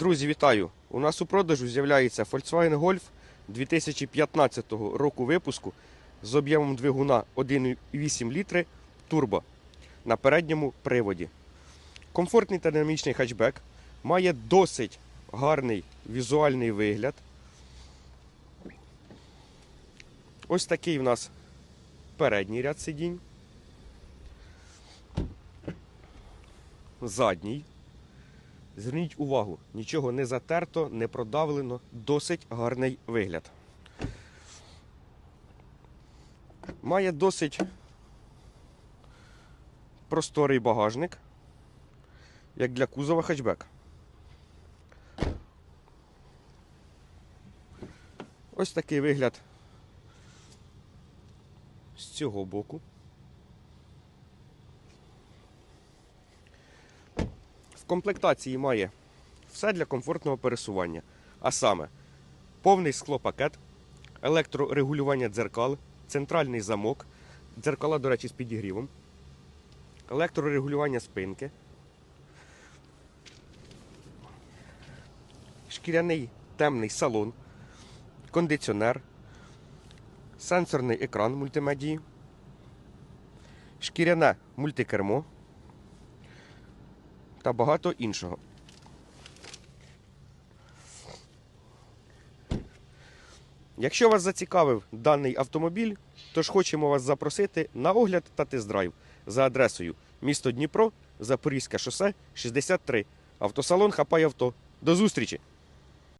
Друзі, вітаю! У нас у продажу з'являється Volkswagen Golf 2015 року випуску з об'ємом двигуна 1,8 літри турбо на передньому приводі. Комфортний та динамічний хетчбек, має досить гарний візуальний вигляд. Ось такий в нас передній ряд сидінь. Задній. Зверніть увагу, нічого не затерто, не продавлено, досить гарний вигляд. Має досить просторий багажник, як для кузова хетчбек. Ось такий вигляд з цього боку. Комплектації має все для комфортного пересування. А саме повний склопакет, електрорегулювання дзеркал, центральний замок, дзеркала, до речі, з підігрівом, електрорегулювання спинки, шкіряний темний салон, кондиціонер, сенсорний екран мультимедії, шкіряне мультикермо та багато іншого. Якщо вас зацікавив даний автомобіль, тож хочемо вас запросити на огляд та тест-драйв за адресою місто Дніпро, Запорізьке шосе 63, автосалон Хапай авто. До зустрічі!